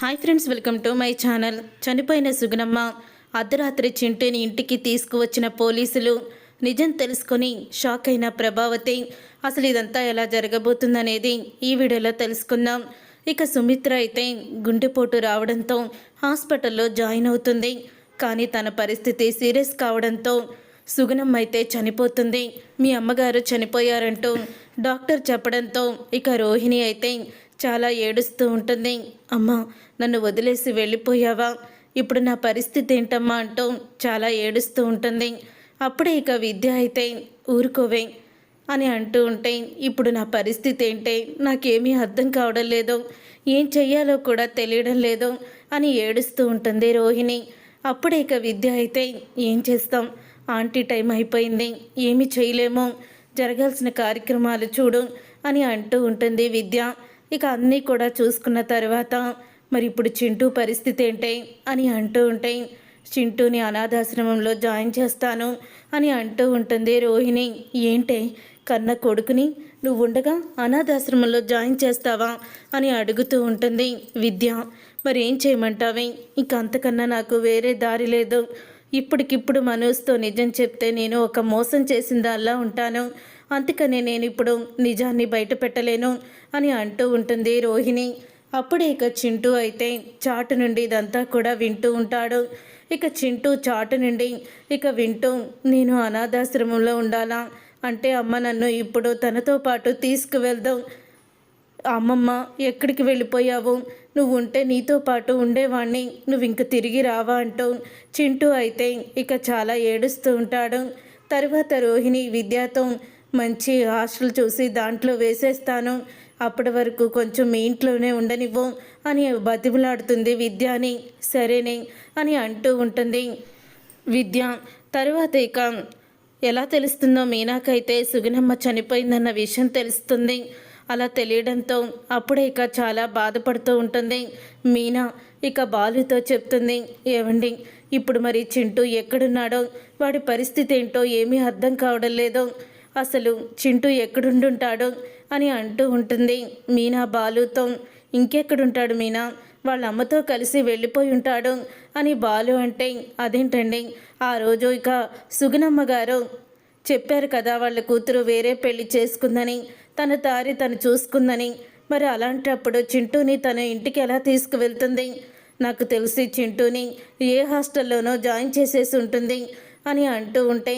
Hi friends welcome to my channel. చనిపోయిన సుగుణమ్మ అర్ధరాత్రి చింటూని ఇంటికి తీసుకువచ్చిన పోలీసులు నిజం తెలుసుకొని షాక్ అయిన ప్రభావతి అసలు ఇదంతా ఎలా జరగబోతుందనేది ఈ వీడియోలో తెలుసుకుందాం. ఇక సుమిత్ర అయితే గుండెపోటు రావడంతో హాస్పిటల్లో జాయిన్ అవుతుంది. కానీ తన పరిస్థితి సీరియస్ కావడంతో సుగుణమ్మ అయితే చనిపోతుంది. మీ అమ్మగారు చనిపోయారంటూ డాక్టర్ చెప్పడంతో ఇక రోహిణి అయితే చాలా ఏడుస్తూ ఉంటుంది. అమ్మా నన్ను వదిలేసి వెళ్ళిపోయావా? ఇప్పుడు నా పరిస్థితి ఏంటమ్మా? అంటూ చాలా ఏడుస్తూ ఉంటుంది. అప్పుడే ఇక విద్య అయితే ఊరుకోవే అని అంటూ ఉంటే ఇప్పుడు నా పరిస్థితి ఏంటి? నాకేమీ అర్థం కావడం లేదు. ఏం చెయ్యాలో కూడా తెలియడం లేదు అని ఏడుస్తూ ఉంటుంది రోహిణి. అప్పుడే ఇక విద్య అయితే ఏం చేస్తాం? ఆంటీ టైం అయిపోయింది. ఏమి చేయలేము జరగాల్సిన కార్యక్రమాలు చూడు అని అంటూ ఉంటుంది విద్య. ఇక అన్నీ కూడా చూసుకున్న తర్వాత మరి ఇప్పుడు చింటూ పరిస్థితి ఏంటి? అని అంటూ ఉంటే చింటూని అనాథాశ్రమంలో జాయిన్ చేస్తాను అని అంటూ ఉంటుంది రోహిణి. ఏంటే? కన్న కొడుకుని నువ్వు ఉండగా అనాథాశ్రమంలో జాయిన్ చేస్తావా? అని అడుగుతూ ఉంటుంది విద్య. మరి ఏం చేయమంటావే? ఇంకంతకన్నా నాకు వేరే దారి లేదు. ఇప్పటికిప్పుడు మనోజ్తో నిజం చెప్తే నేను ఒక మోసం చేసిన దానిలా ఉంటాను. అందుకనే నేను ఇప్పుడు నిజాన్ని బయట పెట్టలేను అని అంటూ ఉంటుంది రోహిణి. అప్పుడే ఇక చింటూ అయితే చాటు నుండి ఇదంతా కూడా వింటూ ఉంటాడు. ఇక చింటూ చాటు నుండి ఇక వింటూ నేను అనాథాశ్రమంలో ఉండాలా? అంటే అమ్మ నన్ను ఇప్పుడు తనతో పాటు తీసుకువెళ్దాం. అమ్మమ్మ ఎక్కడికి వెళ్ళిపోయావు? నువ్వు ఉంటే నీతో పాటు ఉండేవాణ్ణి. నువ్వు ఇంక తిరిగి రావా అంటూ చింటూ అయితే ఇక చాలా ఏడుస్తూ ఉంటాడు. తర్వాత రోహిణి విద్యతో మంచి హాస్టల్ చూసి దాంట్లో వేసేస్తాను. అప్పటి వరకు కొంచెం మీ ఇంట్లోనే ఉండనివ్వు అని బతిమలాడుతుంది విద్య అని సరేనే అని అంటూ ఉంటుంది విద్య. తర్వాత ఇక ఎలా తెలుస్తుందో మీనాకైతే సుగుణమ్మ చనిపోయిందన్న విషయం తెలుస్తుంది. అలా తెలియడంతో అప్పుడే ఇక చాలా బాధపడుతూ ఉంటుంది. మీనా ఇక బాలుతో చెప్తుంది ఏమండి ఇప్పుడు మరి చింటూ ఎక్కడున్నాడో వాడి పరిస్థితి ఏంటో ఏమీ అర్థం కావడం లేదు. అసలు చింటూ ఎక్కడుండుంటాడో అని అంటూ ఉంటుంది మీనా బాలుతో. ఇంకెక్కడుంటాడు మీనా? వాళ్ళ అమ్మతో కలిసి వెళ్ళిపోయి ఉంటాడు అని బాలు అంటే అదేంటండి ఆ రోజు ఇక సుగుణమ్మ గారు చెప్పారు కదా వాళ్ళ కూతురు వేరే పెళ్ళి చేసుకుందని. తన దారి తను చూసుకుందని. మరి అలాంటప్పుడు చింటూని తన ఇంటికి ఎలా తీసుకువెళ్తుంది? నాకు తెలిసి చింటూని ఏ హాస్టల్లోనో జాయిన్ చేసేసి ఉంటుంది అని అంటూ ఉంటే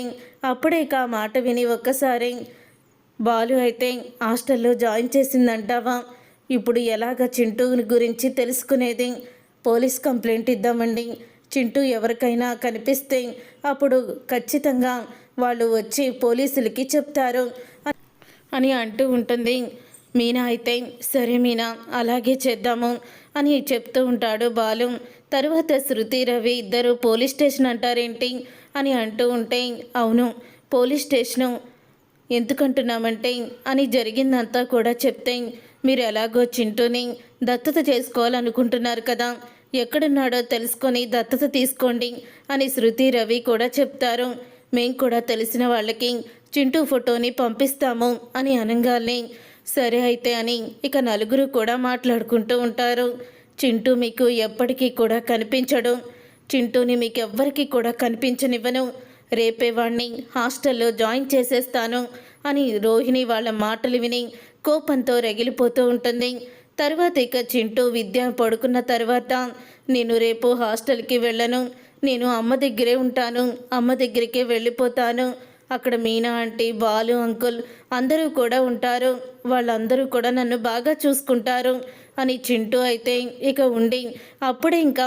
అప్పుడే ఇక ఆ మాట విని ఒక్కసారి బాలు అయితే హాస్టల్లో జాయిన్ చేసిందంటావా? ఇప్పుడు ఎలాగ చింటూ గురించి తెలుసుకునేది? Police complaint ఇద్దామండి. చింటూ ఎవరికైనా కనిపిస్తే అప్పుడు ఖచ్చితంగా వాళ్ళు వచ్చి పోలీసులకి చెప్తారు. అని అంటూ ఉంటుంది. మీనా అయితే సరే మీనా అలాగే చేద్దాము అని చెప్తూ ఉంటాడు బాలు. తరువాత శృతి రవి ఇద్దరు పోలీస్ స్టేషన్ అంటారేంటి అని అంటూ ఉంటే అవును పోలీస్ స్టేషను ఎందుకంటున్నామంటే అని జరిగిందంతా కూడా చెప్తే మీరు ఎలాగో చింటూని దత్తత చేసుకోవాలనుకుంటున్నారు కదా ఎక్కడున్నాడో తెలుసుకొని దత్తత తీసుకోండి అని శృతి రవి కూడా చెప్తారు. మేం కూడా తెలిసిన వాళ్ళకి చింటూ ఫోటోని పంపిస్తాము అని అనగానే సరే అయితే అని ఇక నలుగురు కూడా మాట్లాడుకుంటూ ఉంటారు. చింటూ మీకు ఎప్పటికీ కూడా కనిపించడు. చింటూని మీకు ఎవ్వరికీ కూడా కనిపించనివ్వను. రేపే వాణ్ణి హాస్టల్లో జాయిన్ చేసేస్తాను అని రోహిణి వాళ్ళ మాటలు విని కోపంతో రగిలిపోతూ ఉంటుంది. తర్వాత ఇక చింటూ విద్య పడుకున్న తర్వాత నేను రేపు హాస్టల్కి వెళ్ళను. నేను అమ్మ దగ్గరే ఉంటాను అమ్మ దగ్గరికే వెళ్ళిపోతాను. అక్కడ మీనా ఆంటీ బాలు అంకుల్ అందరూ కూడా ఉంటారు. వాళ్ళందరూ కూడా నన్ను బాగా చూసుకుంటారు అని చింటూ అయితే ఇక ఉండి అప్పుడే ఇంకా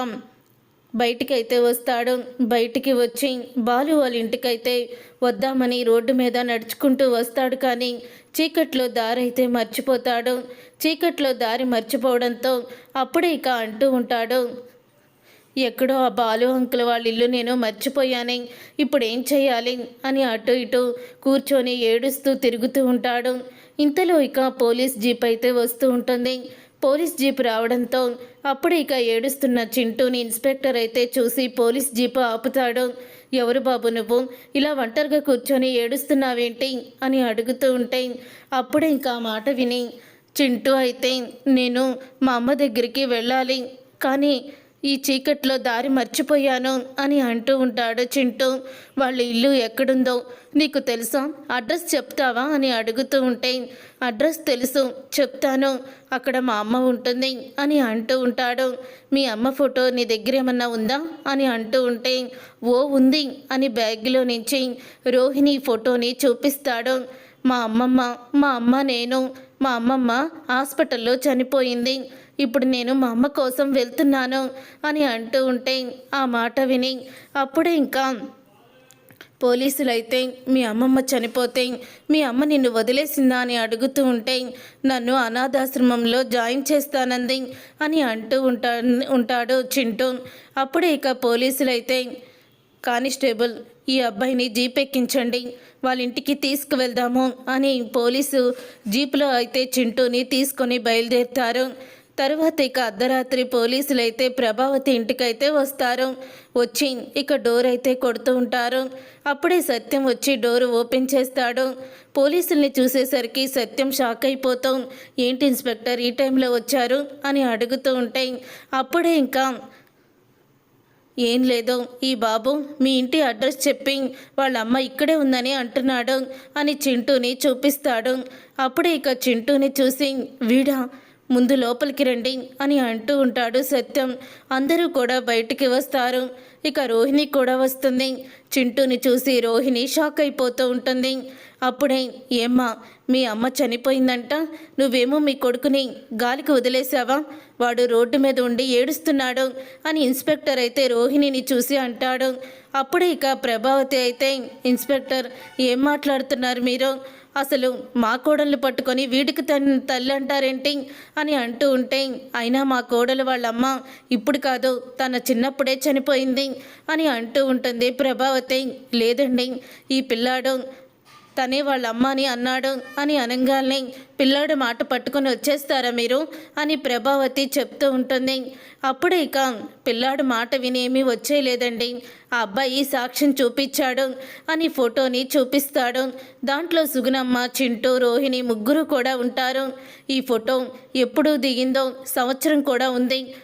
బయటికి అయితే వస్తాడు. బయటికి వచ్చి బాలు వాళ్ళ ఇంటికైతే వద్దామని రోడ్డు మీద నడుచుకుంటూ వస్తాడు కానీ చీకట్లో దారి అయితే మర్చిపోతాడు. చీకట్లో దారి మర్చిపోవడంతో అప్పుడే ఇక అంటూ ఉంటాడు ఎక్కడో ఆ బాలు అంకుల్ వాళ్ళ ఇల్లు నేను మర్చిపోయాను. ఇప్పుడు ఏం చేయాలి? అని అటు ఇటు కూర్చొని ఏడుస్తూ తిరుగుతూ ఉంటాడు. ఇంతలో ఇక పోలీస్ జీప్ అయితే వస్తూ ఉంటుంది. పోలీస్ జీప్ రావడంతో అప్పుడు ఇక ఏడుస్తున్న చింటూని ఇన్స్పెక్టర్ అయితే చూసి పోలీస్ జీప్ ఆపుతాడు. ఎవరు బాబు నువ్వు? ఇలా ఒంటరిగా కూర్చొని ఏడుస్తున్నావేంటి? అని అడుగుతూ ఉంటే అప్పుడే ఇంకా మాట విని చింటూ అయితే నేను మా అమ్మ దగ్గరికి వెళ్ళాలి. కానీ ఈ చీకట్లో దారి మర్చిపోయాను అని అంటూ ఉంటాడు చింటూ. వాళ్ళ ఇల్లు ఎక్కడుందో నీకు తెలుసా? అడ్రస్ చెప్తావా? అని అడుగుతూ ఉంటే అడ్రస్ తెలుసు చెప్తాను. అక్కడ మా అమ్మ ఉంటుంది అని అంటూ ఉంటాడు. మీ అమ్మ ఫోటో నీ దగ్గర ఏమన్నా ఉందా? అని అంటూ ఉంటే ఓ ఉంది అని బ్యాగ్లో నుంచి రోహిణి ఫోటోని చూపిస్తాడు. మా అమ్మమ్మ మా అమ్మ నేను మా అమ్మమ్మ హాస్పిటల్లో చనిపోయింది. ఇప్పుడు నేను మా అమ్మ కోసం వెళ్తున్నాను అని అంటూ ఉంటే ఆ మాట విని అప్పుడే ఇంకా పోలీసులు అయితే మీ అమ్మమ్మ చనిపోతే మీ అమ్మ నిన్ను వదిలేసిందా అని అడుగుతూ ఉంటే నన్ను అనాథాశ్రమంలో జాయిన్ చేస్తానంది అని అంటూ ఉంటా ఉంటాడు చింటూ. అప్పుడే ఇక పోలీసులు అయితే కానిస్టేబుల్ ఈ అబ్బాయిని జీప్ ఎక్కించండి వాళ్ళ ఇంటికి తీసుకువెళ్దాము అని పోలీసు జీపులో అయితే చింటూని తీసుకొని బయలుదేరుతారు. తర్వాత ఇక అర్ధరాత్రి పోలీసులు అయితే ప్రభావతి ఇంటికైతే వస్తారు. వచ్చి ఇక డోర్ అయితే కొడుతూ ఉంటారు. అప్పుడే సత్యం వచ్చి డోర్ ఓపెన్ చేస్తాడు. పోలీసుల్ని చూసేసరికి సత్యం షాక్ అయిపోతాం. ఏంటి ఇన్స్పెక్టర్ ఈ టైంలో వచ్చారు అని అడుగుతూ ఉంటే అప్పుడే ఇంకా ఏం లేదు ఈ బాబు మీ ఇంటి అడ్రస్ చెప్పి వాళ్ళ అమ్మ ఇక్కడే ఉందని అంటున్నాడు అని చింటూని చూపిస్తాడు. అప్పుడే ఇక చింటూని చూసి వీడా ముందు లోపలికి రండి అని అంటూ ఉంటాడు సత్యం. అందరూ కూడా బయటికి వస్తారు. ఇక రోహిణి కూడా వస్తుంది. చింటూని చూసి రోహిణి షాక్ అయిపోతూ ఉంటుంది. అప్పుడే ఏమ్మా మీ అమ్మ చనిపోయిందంట. నువ్వేమో మీ కొడుకుని గాలికి వదిలేసావా? వాడు రోడ్డు మీద ఉండి ఏడుస్తున్నాడు అని ఇన్స్పెక్టర్ అయితే రోహిణిని చూసి అంటాడు. అప్పుడే ఇక ప్రభావతి అయితే ఇన్స్పెక్టర్ ఏం మాట్లాడుతున్నారు మీరు? అసలు మా కోడల్ని పట్టుకొని వీడికి తన్ తల్లి అంటారేంటి అని అంటూ ఉంటే అయినా మా కోడలు వాళ్ళమ్మ ఇప్పుడు కాదు తన చిన్నప్పుడే చనిపోయింది అని అంటూ ఉంటుంది ప్రభావతి. లేదండి ఈ పిల్లాడు తనే వాళ్ళ అమ్మని అన్నాడు అని అనగానే పిల్లాడు మాట పట్టుకొని వచ్చేస్తారా మీరు? అని ప్రభావతి చెప్తూ ఉంటుంది. అప్పుడే ఇక పిల్లాడు మాట వినేమి వచ్చేయలేదండి ఆ అబ్బాయి సాక్ష్యం చూపించాడు అని ఫోటోని చూపిస్తాడు. దాంట్లో సుగుణమ్మ చింటూ రోహిణి ముగ్గురు కూడా ఉంటారు. ఈ ఫోటో ఎప్పుడు దిగిందో సంవత్సరం కూడా ఉంది.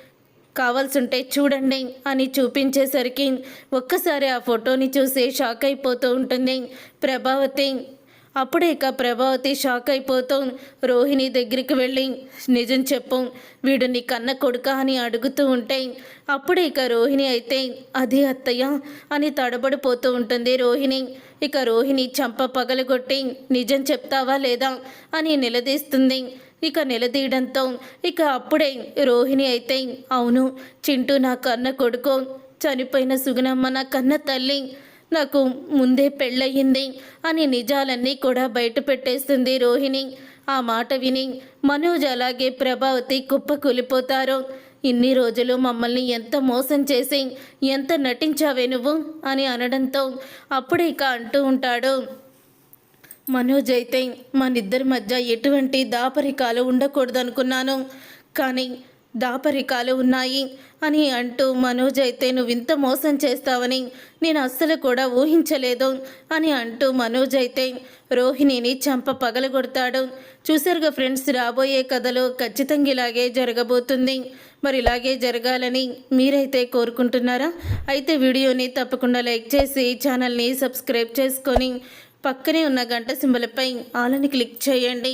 కావాల్సుంటే చూడండి అని చూపించేసరికి ఒక్కసారి ఆ ఫోటోని చూసి షాక్ అయిపోతూ ఉంటుంది ప్రభావతి. అప్పుడే ఇక ప్రభావతి షాక్ అయిపోతూ రోహిణి దగ్గరికి వెళ్ళి నిజం చెప్పు వీడు నీ కన్న కొడుక? అని అడుగుతూ ఉంటే అప్పుడే ఇక రోహిణి అయితే అది అత్తయ్య అని తడబడిపోతూ ఉంటుంది రోహిణి. ఇక రోహిణి చంప పగలగొట్టి నిజం చెప్తావా లేదా? అని నిలదీస్తుంది ఇక నిలదీయడంతో ఇక అప్పుడే రోహిణి అయితే అవును చింటూ నా కన్న కొడుకు చనిపోయిన సుగుణమ్మ నా కన్న తల్లి నాకు ముందే పెళ్ళయింది అని నిజాలన్నీ కూడా బయట పెట్టేస్తుంది రోహిణి. ఆ మాట విని మనోజ్ అలాగే ప్రభావతి కుప్ప కూలిపోతారు ఇన్ని రోజులు మమ్మల్ని ఎంత మోసం చేసి ఎంత నటించావే నువ్వు? అని అనడంతో అప్పుడే ఇక అంటూ ఉంటాడు. మనోజ్ అయితే మనిద్దరి మధ్య ఎటువంటి దాపరికాలు ఉండకూడదనుకున్నాను. కానీ దాపరికాలు ఉన్నాయి అని అంటూ మనోజ్ అయితే నువ్వు ఇంత మోసం చేస్తావని నేను అస్సలు కూడా ఊహించలేదు అని అంటూ మనోజ్ అయితే రోహిణిని చంప పగలగొడతాడు. చూసారుగా ఫ్రెండ్స్ రాబోయే కథలో ఖచ్చితంగా ఇలాగే జరగబోతుంది. మరి ఇలాగే జరగాలని మీరైతే కోరుకుంటున్నారా? అయితే వీడియోని తప్పకుండా లైక్ చేసి ఛానల్ని సబ్స్క్రైబ్ చేసుకొని పక్కనే ఉన్న గంట సింబలపై ఆలని క్లిక్ చేయండి.